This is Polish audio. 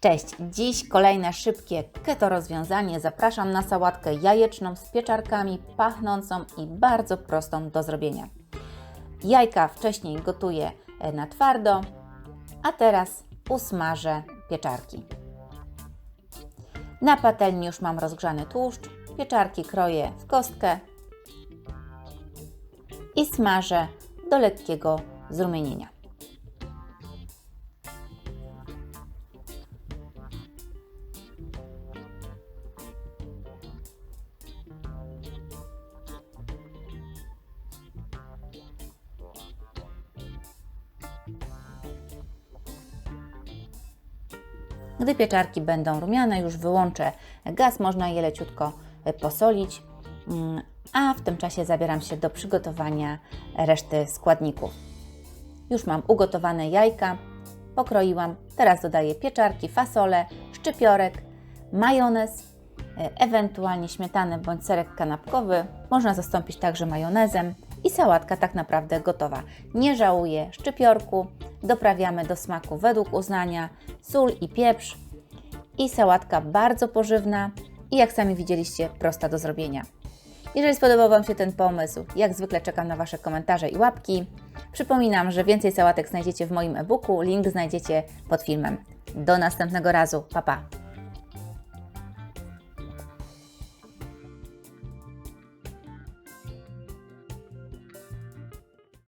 Cześć! Dziś kolejne szybkie keto rozwiązanie. Zapraszam na sałatkę jajeczną z pieczarkami, pachnącą i bardzo prostą do zrobienia. Jajka wcześniej gotuję e, na twardo, a teraz usmażę pieczarki. Na patelni już mam rozgrzany tłuszcz, pieczarki kroję w kostkę i smażę do lekkiego zrumienienia. Gdy pieczarki będą rumiane, już wyłączę gaz, można je leciutko posolić, Mm, a w tym czasie zabieram się do przygotowania reszty składników. Już mam ugotowane jajka, pokroiłam, teraz dodaję pieczarki, fasolę, szczypiorek, majonez, e, ewentualnie śmietanę bądź serek kanapkowy. Można zastąpić także majonezem i sałatka tak naprawdę gotowa. Nie żałuję szczypiorku, doprawiamy do smaku według uznania, sól i pieprz i sałatka bardzo pożywna i jak sami widzieliście prosta do zrobienia. Jeżeli spodobał Wam się ten pomysł, jak zwykle czekam na Wasze komentarze i łapki. Przypominam, że więcej sałatek znajdziecie w moim e-booku, link znajdziecie pod filmem. Do następnego razu, pa pa!